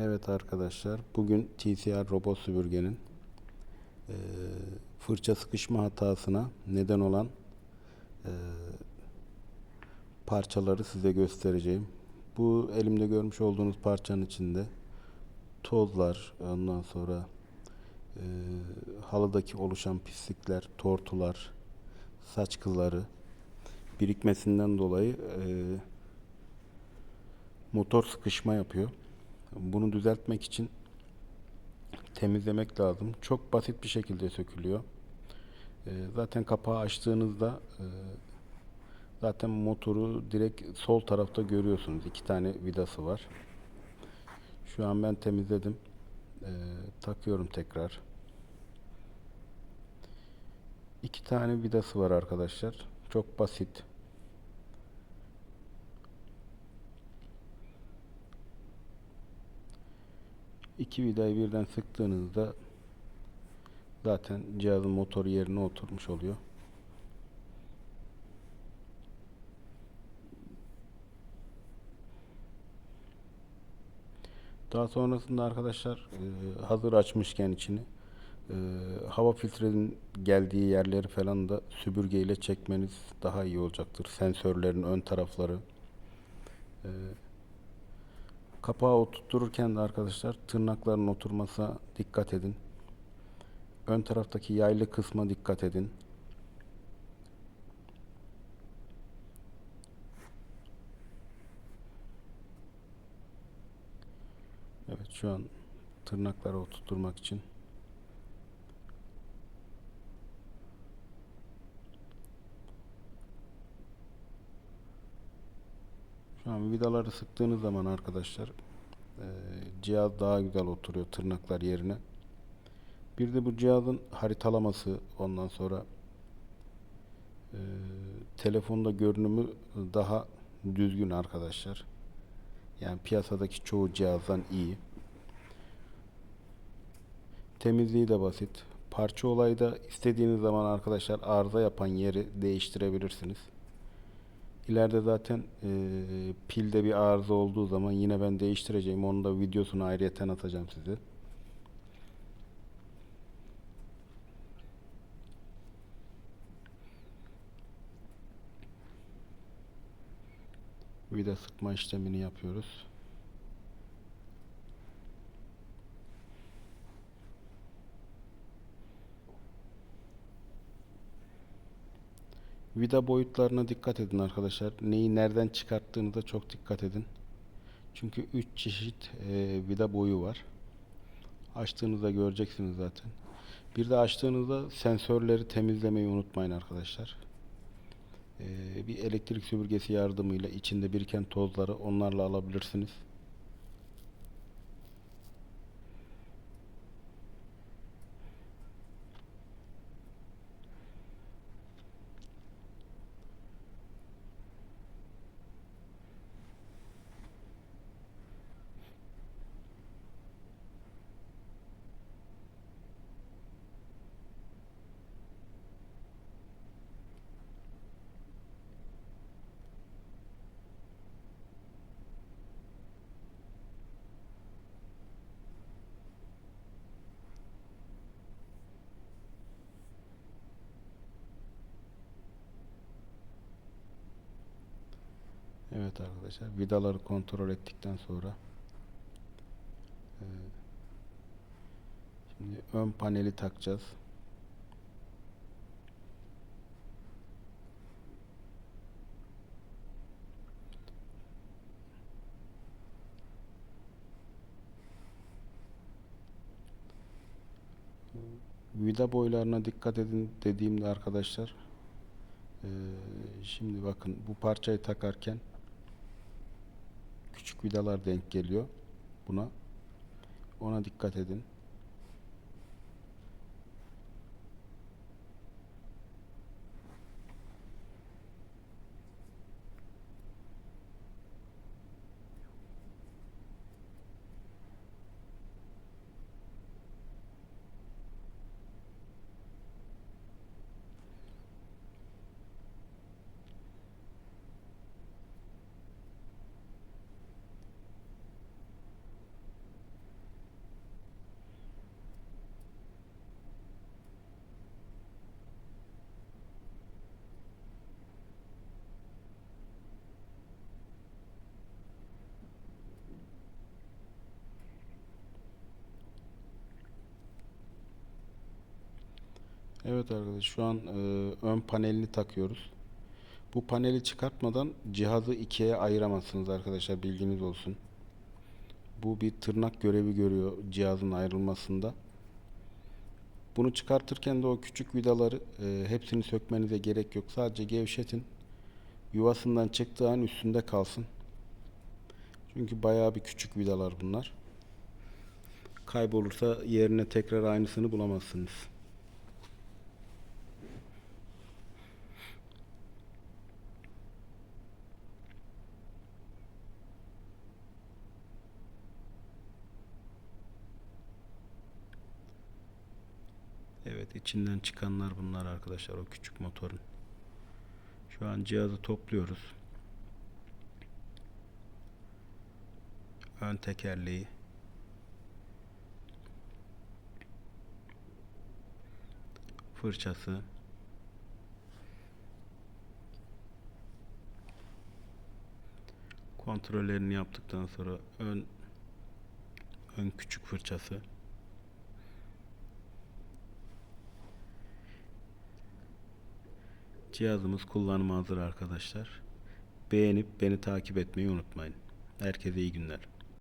Evet arkadaşlar, bugün TCR robot süpürgenin eee, fırça sıkışma hatasına neden olan eee, parçaları size göstereceğim. Bu elimde görmüş olduğunuz parçanın içinde tozlar, ondan sonra eee, halıdaki oluşan pislikler, tortular, saç kılları birikmesinden dolayı eee, motor sıkışma yapıyor. Bunu düzeltmek için temizlemek lazım. Çok basit bir şekilde sökülüyor. Ee, zaten kapağı açtığınızda e, zaten motoru direkt sol tarafta görüyorsunuz. İki tane vidası var. Şu an ben temizledim. Ee, takıyorum tekrar. İki tane vidası var arkadaşlar. Çok basit. İki vidayı birden sıktığınızda zaten cihazın motoru yerine oturmuş oluyor. Daha sonrasında arkadaşlar e, hazır açmışken içini e, hava filtrenin geldiği yerleri falan da süpürgeyle çekmeniz daha iyi olacaktır. Sensörlerin ön tarafları. Kapağı oturturken de arkadaşlar tırnakların oturmasına dikkat edin. Ön taraftaki yaylı kısma dikkat edin. Evet şu an tırnakları oturtturmak için An vidaları sıktığınız zaman arkadaşlar eee, cihaz daha güzel oturuyor tırnaklar yerine. Bir de bu cihazın haritalaması ondan sonra eee, telefonda görünümü daha düzgün arkadaşlar. Yani piyasadaki çoğu cihazdan iyi. Temizliği de basit. Parça olayı da istediğiniz zaman arkadaşlar arıza yapan yeri değiştirebilirsiniz. İleride zaten eee, pilde bir arıza olduğu zaman yine ben değiştireceğim. Onun da videosunu ayrıyeten atacağım size. Vida sıkma işlemini yapıyoruz. Vida boyutlarına dikkat edin arkadaşlar. Neyi nereden çıkarttığınıza çok dikkat edin. Çünkü 3 çeşit e, vida boyu var. Açtığınızda göreceksiniz zaten. Bir de açtığınızda sensörleri temizlemeyi unutmayın arkadaşlar. E, bir elektrik süpürgesi yardımıyla içinde biriken tozları onlarla alabilirsiniz. Evet arkadaşlar vidaları kontrol ettikten sonra e, şimdi ön paneli takacağız. Vida boylarına dikkat edin dediğimde arkadaşlar e, şimdi bakın bu parçayı takarken küçük vidalar denk geliyor buna. Ona dikkat edin. Evet arkadaşlar şu an e, ön panelini takıyoruz. Bu paneli çıkartmadan cihazı ikiye ayıramazsınız arkadaşlar bilginiz olsun. Bu bir tırnak görevi görüyor cihazın ayrılmasında. Bunu çıkartırken de o küçük vidaları e, hepsini sökmenize gerek yok. Sadece gevşetin. Yuvasından çıktığı an üstünde kalsın. Çünkü bayağı bir küçük vidalar bunlar. Kaybolursa yerine tekrar aynısını bulamazsınız. Evet içinden çıkanlar bunlar arkadaşlar o küçük motorun. Şu an cihazı topluyoruz. Ön tekerleği. Fırçası. Kontrollerini yaptıktan sonra ön ön küçük fırçası. Cihazımız kullanıma hazır arkadaşlar. Beğenip beni takip etmeyi unutmayın. Herkese iyi günler.